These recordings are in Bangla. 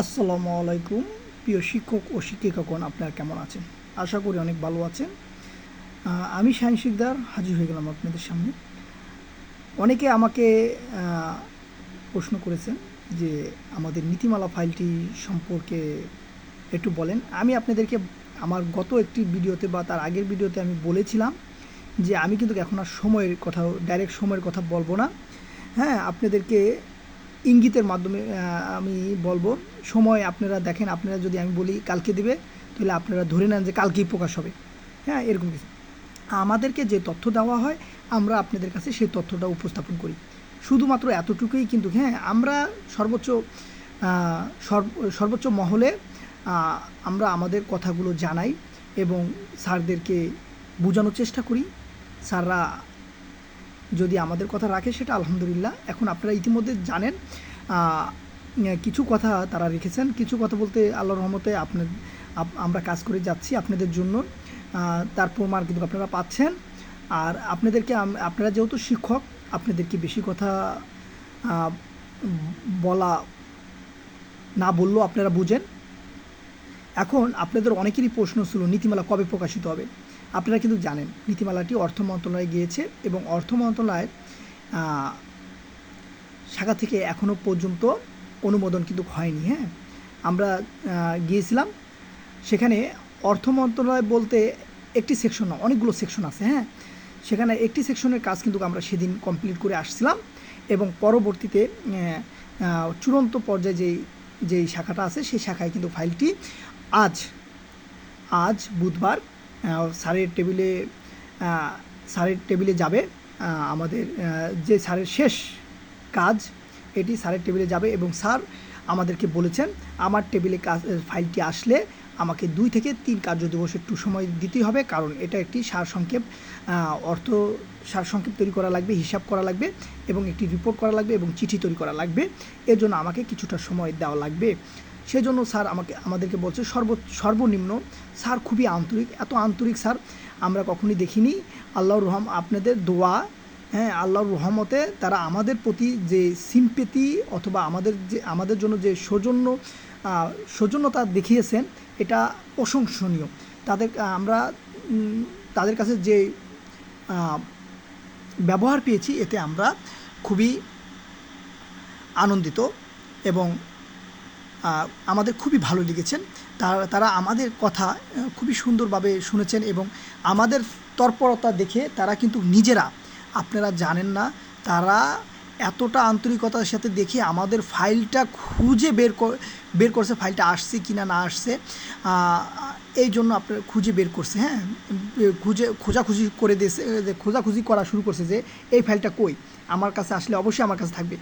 আসসালামু আলাইকুম। প্রিয় শিক্ষক ও শিক্ষিকাগণ, আপনারা কেমন আছেন? আশা করি অনেক ভালো আছেন। আমি শাহিন শিকদার, হাজির হয়ে গেলাম আপনাদের সামনে। অনেকে আমাকে প্রশ্ন করেছেন যে আমাদের নীতিমালা ফাইলটি সম্পর্কে একটু বলেন। আমি আপনাদেরকে আমার গত একটি ভিডিওতে বা তার আগের ভিডিওতে আমি বলেছিলাম যে আমি কিন্তু এখন আর সময়ের কথা, ডাইরেক্ট সময়ের কথা বলব না। হ্যাঁ আপনাদেরকে ইঙ্গিতের মাধ্যমে আমি বলব। সময় আপনারা দেখেন, আপনারা যদি আমি বলি কালকে দিবে, তাহলে আপনারা ধরে নেন যে কালকেই প্রকাশ হবে। হ্যাঁ এরকম কিছু। আমাদেরকে যে তথ্য দেওয়া হয়, আমরা আপনাদের কাছে সেই তথ্যটা উপস্থাপন করি। শুধুমাত্র এতটুকুই কিন্তু হ্যাঁ আমরা সর্বোচ্চ সর্বোচ্চ মহলে আমরা আমাদের কথাগুলো জানাই এবং স্যারদেরকে বোঝানোর চেষ্টা করি। স্যাররা যদি আমাদের কথা রাখে সেটা আলহামদুলিল্লাহ। এখন আপনারা ইতিমধ্যে জানেন কিছু কথা তারা রেখেছেন। কিছু কথা বলতে আল্লাহর রহমতে আপনার আমরা কাজ করে যাচ্ছি আপনাদের জন্য। তার প্রমাণ কিন্তু আপনারা পাচ্ছেন। আর আপনাদেরকে আপনারা যেহেতু শিক্ষক, আপনাদেরকে বেশি কথা বলা, না বললেও আপনারা বুঝেন। এখন আপনাদের অনেকেরই প্রশ্ন ছিল, নীতিমালা কবে প্রকাশিত হবে? আপনারা কিন্তু জানেন, নীতিমালাটি অর্থ মন্ত্রণালয়ে গিয়েছে এবং অর্থ মন্ত্রণালয়ের শাখা থেকে এখনও পর্যন্ত অনুমোদন কিন্তু হয়নি হ্যাঁ? আমরা গিয়েছিলাম, সেখানে অর্থ মন্ত্রণালয় বলতে একটি সেকশন না অনেকগুলো সেকশন আছে হ্যাঁ? সেখানে একটি সেকশনের কাজ কিন্তু আমরা সেদিন কমপ্লিট করে আসছিলাম এবং পরবর্তীতে চূড়ান্ত পর্যায়ে যেই যেই শাখাটা আছে, সেই শাখায় কিন্তু ফাইলটি আজ আজ বুধবার স্যারের টেবিলে স্যারের টেবিলে যাবে আমাদের যে স্যারের শেষ কাজ, এটি স্যারের টেবিলে যাবে এবং স্যার আমাদেরকে বলেছেন, আমার টেবিলে কাজ, ফাইলটি আসলে আমাকে দুই থেকে তিন কার্য দিবস একটু সময় দিতেই হবে, কারণ এটা একটি সারসংক্ষেপ অর্থ সারসংক্ষেপ তৈরি করা লাগবে, হিসাব করা লাগবে এবং একটি রিপোর্ট করা লাগবে এবং চিঠি তৈরি করা লাগবে। এর জন্য আমাকে কিছুটা সময় দেওয়া লাগবে। সেজন্য স্যার আমাকে, আমাদেরকে বলছে সর্ব, সর্বনিম্ন। স্যার খুবই আন্তরিক, এত আন্তরিক স্যার আমরা কখনোই দেখিনি। আল্লাহর রহম, আপনাদের দোয়া হ্যাঁ আল্লাহর রহমতে তারা আমাদের প্রতি যে সিম্পেতি অথবা আমাদের যে, আমাদের জন্য যে সৌজন্য সৌজন্যতা দেখিয়েছেন, এটা প্রশংসনীয় তাদের, আমরা তাদের কাছে যে ব্যবহার পেয়েছি, এতে আমরা খুবই আনন্দিত এবং আমাদের খুবই ভালো লেগেছেন। তারা তারা আমাদের কথা খুবই সুন্দরভাবে শুনেছেন এবং আমাদের তৎপরতা দেখে তারা কিন্তু নিজেরা, আপনারা জানেন না, তারা এতটা আন্তরিকতার সাথে দেখে আমাদের ফাইলটা খুঁজে বের বের করছে ফাইলটা আসছে কি না না আসছে এই জন্য আপনার খুঁজে বের করছে হ্যাঁ? খুঁজে, খোঁজাখুঁজি করে দিয়েছে খোঁজাখুঁজি করা শুরু করছে যে, এই ফাইলটা কই? আমার কাছে আসলে অবশ্যই আমার কাছে থাকবে।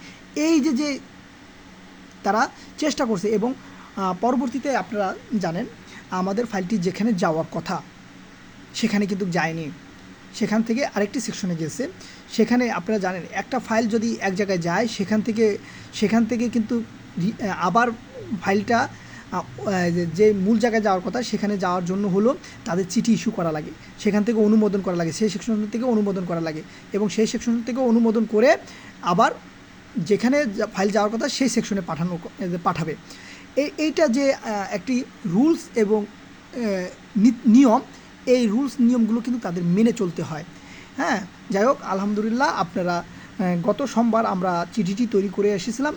এই যে যে তারা চেষ্টা করছে এবং পরবর্তীতে আপনারা জানেন, আমাদের ফাইলটি যেখানে যাওয়ার কথা, সেখানে কিন্তু যায়নি। সেখান থেকে আরেকটি সেকশনে গেছে। সেখানে আপনারা জানেন, একটা ফাইল যদি এক জায়গায় যায়, সেখান থেকে সেখান থেকে কিন্তু আবার ফাইলটা যে মূল জায়গায় যাওয়ার কথা, সেখানে যাওয়ার জন্য হলো তাদের চিঠি ইস্যু করা লাগে। সেখান থেকে অনুমোদন করা লাগে, সেই সেকশন থেকে অনুমোদন করা লাগে এবং সেই সেকশন থেকে অনুমোদন করে আবার যেখানে ফাইল যাওয়ার কথা সেই সেকশনে পাঠানো পাঠাবে। এই এইটা যে একটি রুলস এবং নিয়ম, এই রুলস নিয়মগুলো কিন্তু তাদের মেনে চলতে হয়। হ্যাঁ যাই হোক, আলহামদুলিল্লাহ আপনারা গত সোমবার আমরা চিঠিটি তৈরি করে এসেছিলাম।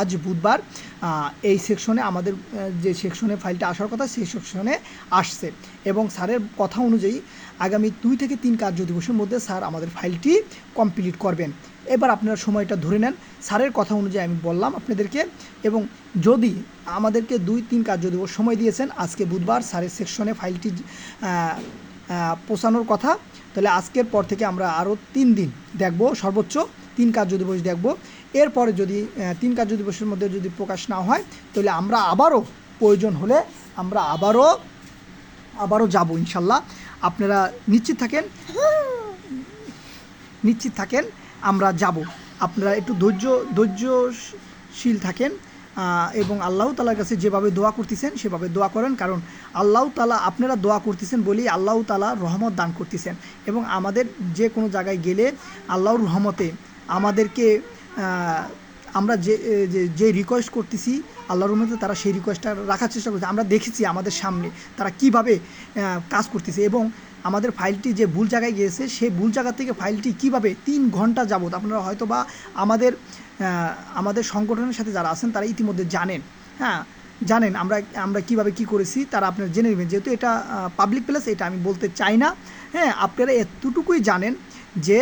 আজ বুধবার এই সেকশনে আমাদের যে সেকশনে ফাইলটা আসার কথা, সেই সেকশনে আসছে। এবং স্যারের কথা অনুযায়ী আগামী দুই থেকে তিন কার্য দিবসের মধ্যে স্যার আমাদের ফাইলটি কমপ্লিট করবেন। এবার আপনারা সময়টা ধরে নেন। স্যারের কথা অনুযায়ী আমি বললাম আপনাদেরকে। এবং যদি আমাদেরকে দুই তিন কার্য দিবস সময় দিয়েছেন, আজকে বুধবার স্যারের সেকশনে ফাইলটি আহ, কথা। তাহলে আজকের পর থেকে আমরা আরও তিন দিন দেখব সর্বোচ্চ তিন কার্য দিবস দেখব। এরপরে যদি তিন কার্য দিবসের মধ্যে যদি প্রকাশ না হয় তাহলে আমরা আবারও প্রয়োজন হলে আমরা আবারও আবারও যাব ইনশাল্লাহ। আপনারা নিশ্চিত থাকেন নিশ্চিত থাকেন আমরা যাব। আপনারা একটু ধৈর্য ধৈর্যশীল থাকেন। এবং আল্লাহ তালার কাছে যেভাবে দোয়া করতেছেন, সেভাবে দোয়া করেন। কারণ আল্লাহ তালা আপনারা দোয়া করতেছেন বলেই আল্লাহ তালা রহমত দান করতেছেন। এবং আমাদের যে কোনো জায়গায় গেলে আল্লাহর রহমতে আমাদেরকে আমরা যে, যে- রিকোয়েস্ট করতেছি, আল্লাহর রহমতে তারা সেই রিকোয়েস্টটা রাখার চেষ্টা করছে আমরা দেখেছি আমাদের সামনে তারা কীভাবে কাজ করতেছে। এবং আমাদের ফাইলটি যে ভুল জায়গায় গিয়েছে, সেই ভুল জায়গা থেকে ফাইলটি কীভাবে তিন ঘণ্টা যাবত আপনারা হয়তো বা আমাদের আমাদের সংগঠনের সাথে যারা আছেন, তারা ইতিমধ্যে জানেন। হ্যাঁ জানেন আমরা আমরা কীভাবে কি করেছি, তারা আপনারা জেনে নেবেন। যেহেতু এটা পাবলিক প্লেস এটা আমি বলতে চাই না। হ্যাঁ আপনারা এতটুকুই জানেন যে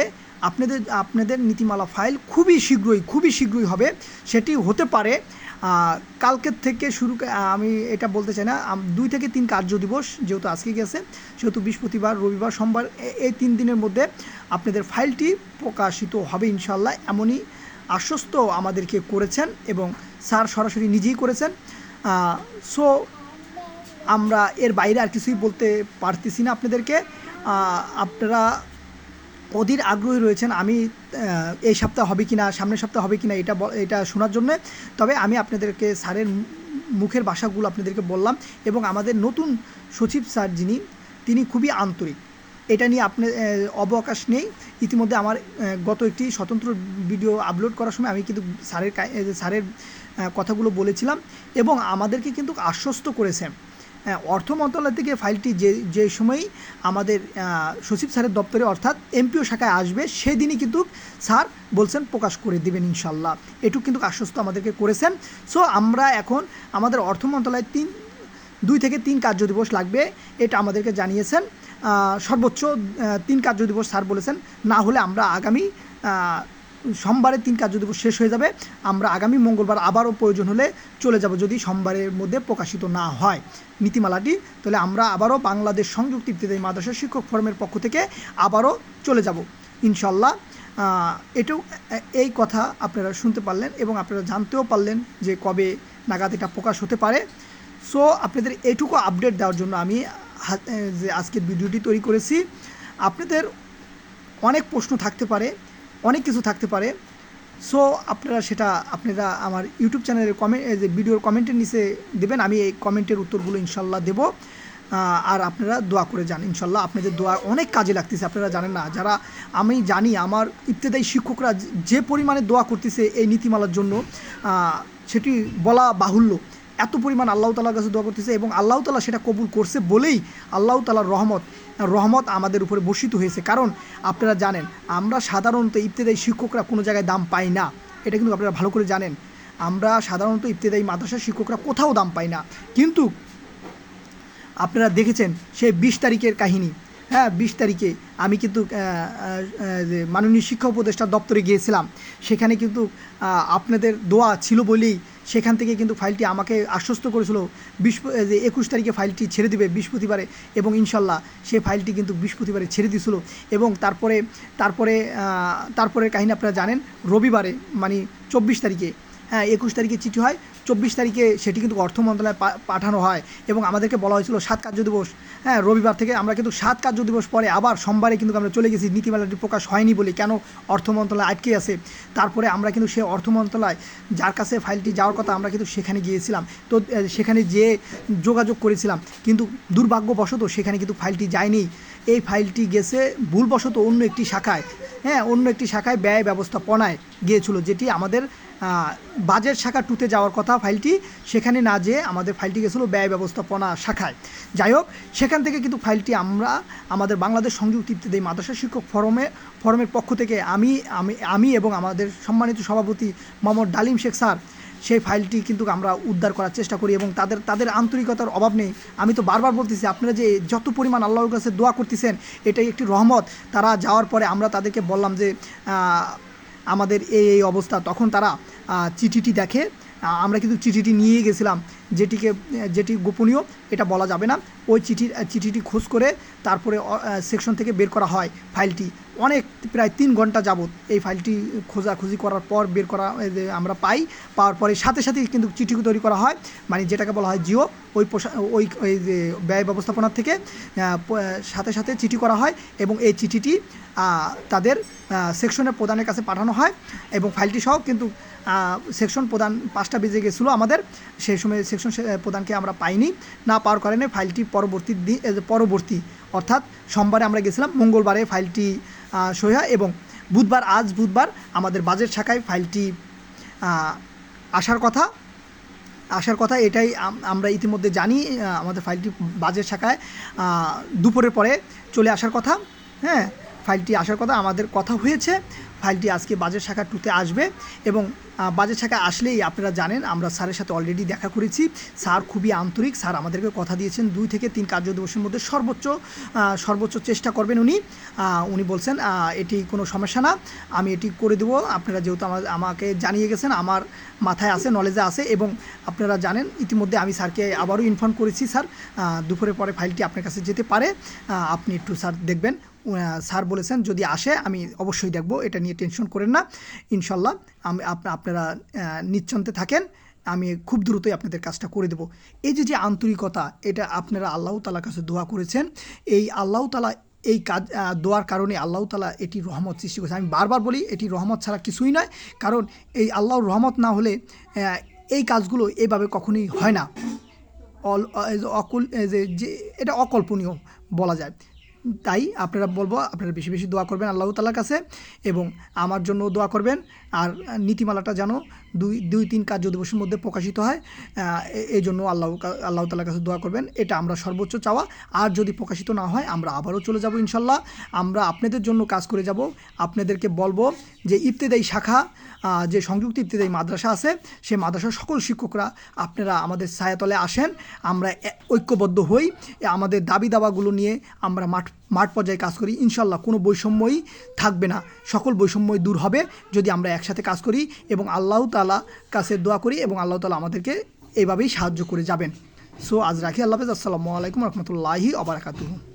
আপনাদের আপনাদের নীতিমালা ফাইল খুবই শীঘ্রই খুবই শীঘ্রই হবে। সেটি হতে পারে কালকের থেকে শুরু আমি এটা বলতে চাই না। দুই থেকে তিন কার্য দিবস যেহেতু আজকে গেছে, সেহেতু বৃহস্পতিবার, রবিবার, সোমবার এই তিন দিনের মধ্যে আপনাদের ফাইলটি প্রকাশিত হবে ইনশাল্লাহ এমনই আশ্বস্ত আমাদেরকে করেছেন এবং স্যার সরাসরি নিজেই করেছেন। সো আমরা এর বাইরে আর কিছুই বলতে পারতেছি না আপনাদেরকে। আপনারা অধীর আগ্রহী রয়েছেন, আমি এই সপ্তাহ হবে কিনা, সামনের সপ্তাহ হবে কিনা এটা এটা শোনার জন্য। তবে আমি আপনাদেরকে, স্যারের মুখের ভাষাগুলো আপনাদেরকে বললাম এবং আমাদের নতুন সচিব স্যার যিনি, তিনি খুবই আন্তরিক। এটা নিয়ে আপনি অবকাশ নেই। ইতিমধ্যে আমার গত একটি স্বতন্ত্র ভিডিও আপলোড করার সময় আমি কিন্তু স্যারের কা- স্যারের কথাগুলো বলেছিলাম এবং আমাদেরকে কিন্তু আশ্বস্ত করেছেন। অর্থ মন্ত্রণালয় থেকে ফাইলটি যে যে সময়ই আমাদের সচিব স্যারের দপ্তরে অর্থাৎ এমপিও শাখায় আসবে, সেদিনই কিন্তু স্যার বলছেন প্রকাশ করে দেবেন ইনশাল্লাহ। এটুকু কিন্তু আশ্বস্ত আমাদেরকে করেছেন। সো আমরা এখন আমাদের অর্থ মন্ত্রণালয় তিন, দুই থেকে তিন কার্য দিবস লাগবে, এটা আমাদেরকে জানিয়েছেন। সর্বোচ্চ তিন কার্য দিবস স্যার বলেছেন, না হলে আমরা আগামী সোমবারে তিন কার্য দিবস শেষ হয়ে যাবে। আমরা আগামী মঙ্গলবার আবারও প্রয়োজন হলে চলে যাব যদি সোমবারের মধ্যে প্রকাশিত না হয়। নীতিমালাটি, তাহলে আমরা আবারও বাংলাদেশ সংযুক্ত ইবতদায়ী মাদ্রাসা শিক্ষক ফোরামের পক্ষ থেকে আবারও চলে যাব। ইনশাল্লাহ এটাও এই কথা আপনারা শুনতে পারলেন এবং আপনারা জানতেও পারলেন যে কবে নাগাদ এটা প্রকাশ হতে পারে। সো, আপনাদের এটুকু আপডেট দেওয়ার জন্য আমি যে আজকের ভিডিওটি তৈরি করেছি। আপনাদের অনেক প্রশ্ন থাকতে পারে। অনেক কিছু থাকতে পারে। সো আপনারা সেটা, আপনারা আমার ইউটিউব চ্যানেলের কমেন্ট যে ভিডিওর কমেন্টের নিচে দেবেন, আমি এই কমেন্টের উত্তরগুলো ইনশাল্লাহ দেব। আর আপনারা দোয়া করে যান, ইনশাল্লাহ আপনাদের দোয়া অনেক কাজে লাগতেছে, আপনারা জানেন না। যারা আমি জানি, আমার ইবতেদায়ী শিক্ষকরা যে পরিমাণে দোয়া করতেছে এই নীতিমালার জন্য সেটি বলা বাহুল্য। এত পরিমাণ আল্লাহ তালার কাছে দোয়া করতেছে এবং আল্লাহ তালা সেটা কবুল করছে বলেই আল্লাহ তালার রহমত রহমত আমাদের উপরে বর্ষিত হয়েছে। কারণ আপনারা জানেন, আমরা সাধারণত ইবতেদায়ী শিক্ষকরা কোনো জায়গায় দাম পাই না। এটা কিন্তু আপনারা ভালো করে জানেন। আমরা সাধারণত ইবতেদায়ী মাদ্রাসার শিক্ষকরা কোথাও দাম পাই না। কিন্তু আপনারা দেখেছেন সেই বিশ তারিখের কাহিনী। হ্যাঁ বিশ তারিখে। আমি কিন্তু মাননীয় শিক্ষা উপদেষ্টার দপ্তরে গিয়েছিলাম। সেখানে কিন্তু আপনাদের দোয়া ছিল বলেই সেখান থেকে কিন্তু ফাইলটি আমাকে আশ্বস্ত করেছিল। বিশ যে একুশ তারিখে ফাইলটি ছেড়ে দিবে বৃহস্পতিবারে এবং ইনশাল্লাহ সেই ফাইলটি কিন্তু বৃহস্পতিবারে ছেড়ে দিয়েছিল। এবং তারপরে তারপরে আহ, তারপরের কাহিনী আপনারা জানেন রবিবারে মানে চব্বিশ তারিখে হ্যাঁ একুশ তারিখে চিঠি হয়, চব্বিশ তারিখে সেটি কিন্তু অর্থ মন্ত্রণালয়ে পাঠানো হয় এবং আমাদেরকে বলা হয়েছিল সাত কার্য দিবস। হ্যাঁ রবিবার থেকে আমরা কিন্তু সাত কার্য দিবস পরে আবার সোমবারে কিন্তু আমরা চলে গেছি। নীতিমালাটি প্রকাশ হয়নি বলে কেন অর্থ মন্ত্রণালয় আটকে আছে? তারপরে আমরা কিন্তু সে অর্থ মন্ত্রণালয় যার কাছে ফাইলটি যাওয়ার কথা আমরা কিন্তু সেখানে গিয়েছিলাম। তো সেখানে যেয়ে যোগাযোগ করেছিলাম, কিন্তু দুর্ভাগ্যবশত সেখানে কিন্তু ফাইলটি যায়নি। এই ফাইলটি গেছে ভুলবশত অন্য একটি শাখায়। হ্যাঁ অন্য একটি শাখায় ব্যয় ব্যবস্থাপনায় গিয়েছিল, যেটি আমাদের বাজেট শাখা টুতে যাওয়ার কথা ফাইলটি। সেখানে না যেয়ে আমাদের ফাইলটি গেছিল ব্যয় ব্যবস্থাপনা শাখায়। যাই হোক, সেখান থেকে কিন্তু ফাইলটি আমরা আমাদের বাংলাদেশ সংযুক্ত ইত্যাদি মাদ্রাসা শিক্ষক ফরমে, ফরমের পক্ষ থেকে আমি আমি আমি এবং আমাদের সম্মানিত সভাপতি মোহাম্মদ ডালিম শেখ স্যার, সেই ফাইলটি কিন্তু আমরা উদ্ধার করার চেষ্টা করি এবং তাদের তাদের আন্তরিকতার অভাব নেই। আমি তো বারবার বলতেছি, আপনারা যে যত পরিমাণ আল্লাহর কাছে দোয়া করতেছেন, এটাই একটি রহমত। তারা যাওয়ার পরে আমরা তাদেরকে বললাম যে আমাদের এই এই অবস্থা। তখন তারা চিঠিটি দেখে আমরা কিন্তু চিঠিটি নিয়ে গেছিলাম, যেটিকে, যেটি গোপনীয়, এটা বলা যাবে না। ওই চিঠির চিঠিটি খোঁজ করে তারপরে সেকশন থেকে বের করা হয় ফাইলটি। অনেক, প্রায় তিন ঘণ্টা যাবত এই ফাইলটি খোঁজাখুঁজি করার পর বের করা আমরা পাই, পাওয়ার পরে সাথে সাথে কিন্তু চিঠি তৈরি করা হয়। মানে যেটাকে বলা হয় জিও, ওই ওই ওই ব্যয় ব্যবস্থাপনার থেকে সাথে সাথে চিঠি করা হয় এবং এই চিঠিটি তাদের সেকশনের প্রধানের কাছে পাঠানো হয় এবং ফাইলটি সহ কিন্তু সেকশন প্রধান পাঁচটা বেজে গেছিল আমাদের। সেই সময় সেকশন প্রধানকে আমরা পাইনি, না পাওয়ার কারণে ফাইলটি পরবর্তী দিন পরবর্তী, অর্থাৎ সোমবারে আমরা গেছিলাম, মঙ্গলবারে ফাইলটি সোয়া এবং বুধবার, আজ বুধবার আমাদের বাজেট শাখায় ফাইলটি আসার কথা আসার কথা এটাই আমরা ইতিমধ্যে জানি আমাদের ফাইলটি বাজেট শাখায় দুপুরের পরে চলে আসার কথা হ্যাঁ? ফাইলটি আসার কথা আমাদের কথা হয়েছে। ফাইলটি আজকে বাজেট শাখা টুতে আসবে এবং বাজেট শাখা আসলেই আপনারা জানেন, আমরা স্যারের সাথে অলরেডি দেখা করেছি। স্যার খুবই আন্তরিক, স্যার আমাদেরকে কথা দিয়েছেন। দুই থেকে তিন কার্য দিবসের মধ্যে সর্বোচ্চ সর্বোচ্চ চেষ্টা করবেন উনি। উনি বলছেন এটি কোনো সমস্যা না, আমি এটি করে দেবো। আপনারা যেহেতু আমার আমাকে জানিয়ে গেছেন, আমার মাথায় আছে নলেজে আছে এবং আপনারা জানেন, ইতিমধ্যে আমি স্যারকে আবারও ইনফর্ম করেছি, স্যার। দুপুরের পরে ফাইলটি আপনার কাছে যেতে পারে। আপনি একটু স্যার দেখবেন স্যার বলেছেন, যদি আসে, আমি অবশ্যই দেখব, এটা নিয়ে টেনশন করেন না। ইনশাল্লাহ, আমি আপনারা নিশ্চন্তে থাকেন, আমি খুব দ্রুতই আপনাদের কাজটা করে দেব। এই যে যে আন্তরিকতা, এটা আপনারা আল্লাহ তালার কাছে দোয়া করেছেন, এই আল্লাহ তালা এই কাজ দোয়ার কারণে আল্লাহ তালা এটি রহমত সৃষ্টি করেছে আমি বারবার বলি, এটি রহমত ছাড়া কিছুই নয়, কারণ এই আল্লাহর রহমত না হলে এই কাজগুলো এইভাবে কখনোই হয় না। অল অকুল যে, এটা অকল্পনীয় বলা যায়। তাই আপনারা বলব, আপনারা বেশি বেশি দোয়া করবেন আল্লাহ তালার কাছে এবং আমার জন্য দোয়া করবেন। আর নীতিমালাটা যেন দুই দুই, তিন কার্য দিবসের মধ্যে প্রকাশিত হয় এই জন্য আল্লাহ আল্লাহ তালার কাছে দোয়া করবেন। এটা আমরা সর্বোচ্চ চাওয়া। আর যদি প্রকাশিত না হয়, আমরা আবারও চলে যাব ইনশাল্লাহ আমরা আপনাদের জন্য কাজ করে যাব। আপনাদেরকে বলব যে ইবতেদায়ী শাখা যে সংযুক্ত ইবতেদায়ী মাদ্রাসা আছে, সেই মাদ্রাসার সকল শিক্ষকরা আপনারা আমাদের ছায়াতলে আসেন, আমরা ঐক্যবদ্ধ হই আমাদের দাবি দাবাগুলো নিয়ে আমরা মাঠ মাঠ পর্যায়ে কাজ করি। ইনশাল্লাহ কোনো বৈষম্যই থাকবে না। সকল বৈষম্যই দূর হবে যদি আমরা একসাথে কাজ করি এবং আল্লাহ তালা কাছে দোয়া করি এবং আল্লাহ তালা আমাদেরকে এইভাবেই সাহায্য করে যাবেন। সো আজ রাখি। আল্লাহ আসসালামু আলাইকুম রহমতুল্লাহি আবরাকাতুহ